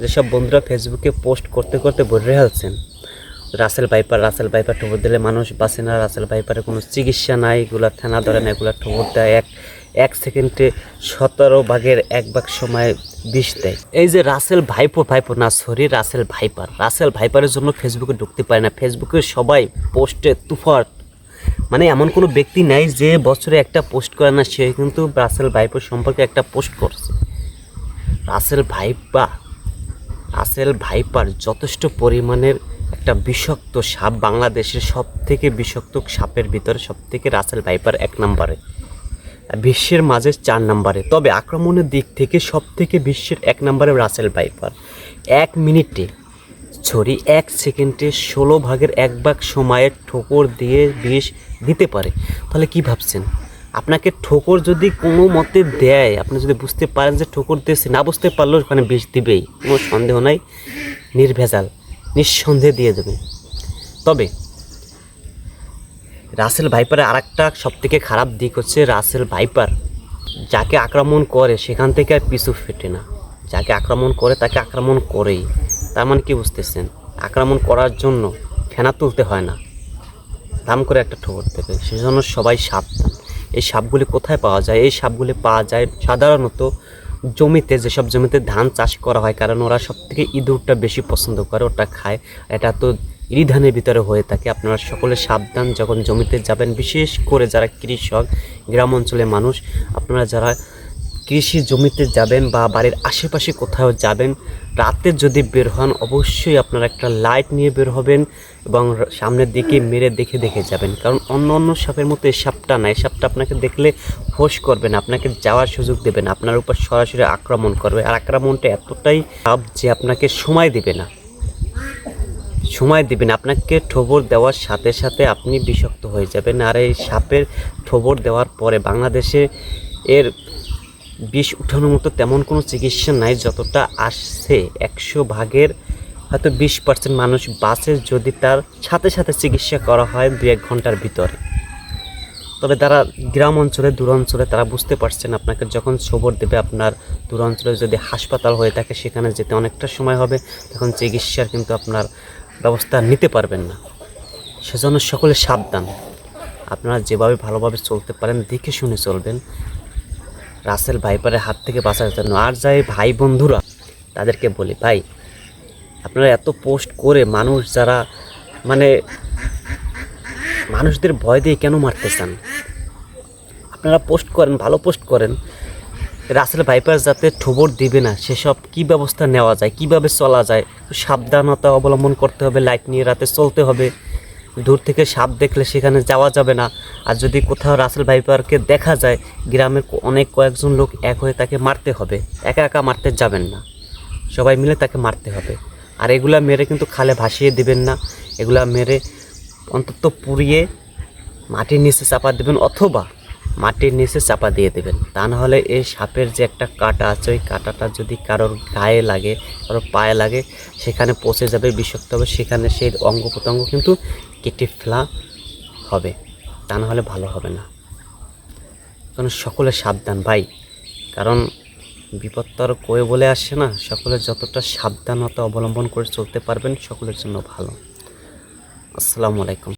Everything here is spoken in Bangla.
যেসব বন্ধুরা ফেসবুকে পোস্ট করতে করতে বলে আছেন রাসেল ভাইপার রাসেল ভাইপার ঠোবর দিলে মানুষ বাঁচে না, রাসেল ভাইপারের কোনো চিকিৎসা নাই, এগুলা থানা ধরে না, এগুলা ঠোবর দেয়, এক এক সেকেন্ডে সতেরো ভাগের এক ভাগ সময় বিষ দেয়। এই যে রাসেল ভাইপো ভাইপো না সরি রাসেল ভাইপার। রাসেল ভাইপারের জন্য ফেসবুকে ঢুকতে পারে না। ফেসবুকে সবাই পোস্টে তুফার মানে এমন কোনো ব্যক্তি নাই যে বছরে একটা পোস্ট করে না, সে কিন্তু রাসেল ভাইপোর সম্পর্কে একটা পোস্ট করছে। রাসেল ভাইপা রাসেল ভাইপার যথেষ্ট পরিমাণের একটা বিষাক্ত সাপ বাংলাদেশের সব থেকে বিষাক্ত সাপের ভিতরে সব থেকে রাসেল ভাইপার এক নম্বরে। বিশ্বের মাঝে চার নম্বরে। তবে আক্রমণের দিক থেকে সব থেকে বিশ্বের এক নম্বরে রাসেল ভাইপার এক মিনিটে ছড়ি এক সেকেন্ডে ষোলো ভাগের এক ভাগ সময়ের ঠোকর দিয়ে বিষ দিতে পারে। তাহলে কি ভাবছেন? আপনাকে ঠোকর যদি কোনো মতে দেয়, আপনি যদি বুঝতে পারেন যে ঠোকর দিয়েছে, না বুঝতে পারলেও ওখানে বিষ দিবেই, কোনো সন্দেহ নাই, নির্ভেজাল, নিঃসন্দেহে দিয়ে দেবে। তবে, রাসেল ভাইপারের আর একটা সব থেকে খারাপ দিক হচ্ছে রাসেল ভাইপার যাকে আক্রমণ করে, সেখান থেকে আর পিছু ফেটে না। যাকে আক্রমণ করে, তাকে আক্রমণ করেই। তার মানে কি বুঝতেছেন? আক্রমণ করার জন্য ফেনা তুলতে হয় না। দাম করে একটা ঠোকর দেবে, সেজন্য সবাই সাবধান। এই সাপগুলি কোথায় পাওয়া যায়? এই সাপগুলি পাওয়া যায় সাধারণত জমিতে, যেসব জমিতে ধান চাষ করা হয়, কারণ ওরা সব থেকে ইঁদুরটা বেশি পছন্দ করে, ওটা খায়। এটা তো ইরি ধানের ভিতরে হয়ে থাকে। আপনারা সকলে সাবধান, যখন জমিতে যাবেন, বিশেষ করে যারা কৃষক, গ্রাম অঞ্চলের মানুষ, আপনারা যারা কৃষি জমিতে যাবেন বা বাড়ির আশেপাশে কোথাও যাবেন, রাতে যদি বের হন অবশ্যই আপনারা একটা লাইট নিয়ে বের হবেন এবং সামনের দিকে মেরে দেখে দেখে যাবেন। কারণ অন্য অন্য সাপের মতো এই সাপটা নাই সাপটা আপনাকে দেখলে হোশ করবে না, আপনাকে যাওয়ার সুযোগ দেবে না, আপনার উপর সরাসরি আক্রমণ করবে। আর আক্রমণটা এতটাই সাপ যে আপনাকে সময় দেবে না। সময় দিবেন আপনাকে ঠোবর দেওয়ার সাথে সাথে আপনি বিষাক্ত হয়ে যাবেন। আর এই সাপের ঠোবর দেওয়ার পরে বাংলাদেশে এর বিষ উঠানোর মতো তেমন কোনো চিকিৎসা নাই, যতটা আসছে একশো ভাগের হয়তো বিশ পার্সেন্ট মানুষ বাসে যদি তার সাথে সাথে চিকিৎসা করা হয় দু এক ঘণ্টার ভিতরে। তবে তারা গ্রাম অঞ্চলে, দূর অঞ্চলে, তারা বুঝতে পারছেন আপনাকে যখন খবর দেবে আপনার দূর অঞ্চলে যদি হাসপাতাল হয়ে থাকে, সেখানে যেতে অনেকটা সময় হবে, তখন চিকিৎসার কিন্তু আপনার ব্যবস্থা নিতে পারবেন না। সেজন্য সকলে সাবধান। আপনারা যেভাবে ভালোভাবে চলতে পারেন, দেখে শুনে চলবেন। রাসেল ভাইপারের হাত থেকে বাঁচার জন্য। আর যাই ভাই বন্ধুরা, তাদেরকে বলি, ভাই, আপনারা এত পোস্ট করে মানুষ যারা মানে মানুষদের ভয় দিয়ে কেন মারতে চান আপনারা পোস্ট করেন, ভালো পোস্ট করেন। রাসেল ভাইপার যাতে ঠোবর দিবে না, সেসব কি ব্যবস্থা নেওয়া যায়? কীভাবে চলা যায়? সাবধানতা অবলম্বন করতে হবে, লাইট নিয়ে রাতে চলতে হবে। দূর থেকে সাপ দেখলে সেখানে যাওয়া যাবে না। আর যদি কোথাও রাসেল ভাইপারকে দেখা যায়, গ্রামের অনেক কয়েকজন লোক এক হয়ে তাকে মারতে হবে। একা একা মারতে যাবেন না। সবাই মিলে তাকে মারতে হবে। আর এগুলা মেরে কিন্তু খালে ভাসিয়ে দিবেন না। এগুলা মেরে অন্তত পুড়িয়ে মাটির নিচে চাপা দেবেন অথবা মাটির নিচে চাপা দিয়ে দেবেন। তা নাহলে এই সাপের যে একটা কাঁটা আছে, ওই কাঁটাটা যদি কারোর গায়ে লাগে, কারোর পায়ে লাগে, সেখানে পচে যাবে, বিষাক্ত হবে, সেখানে সেই অঙ্গ প্রত্যঙ্গ কিন্তু কেটে ফেলা হবে। তা না হলে ভালো হবে না। কারণ সকলে সাবধান ভাই। কারণ বিপদ তো আর কয়ে বলে আসে না, সকলে যতটা সাবধানতা অবলম্বন করে চলতে পারবেন, সকলের জন্য ভালো। আসসালামু আলাইকুম।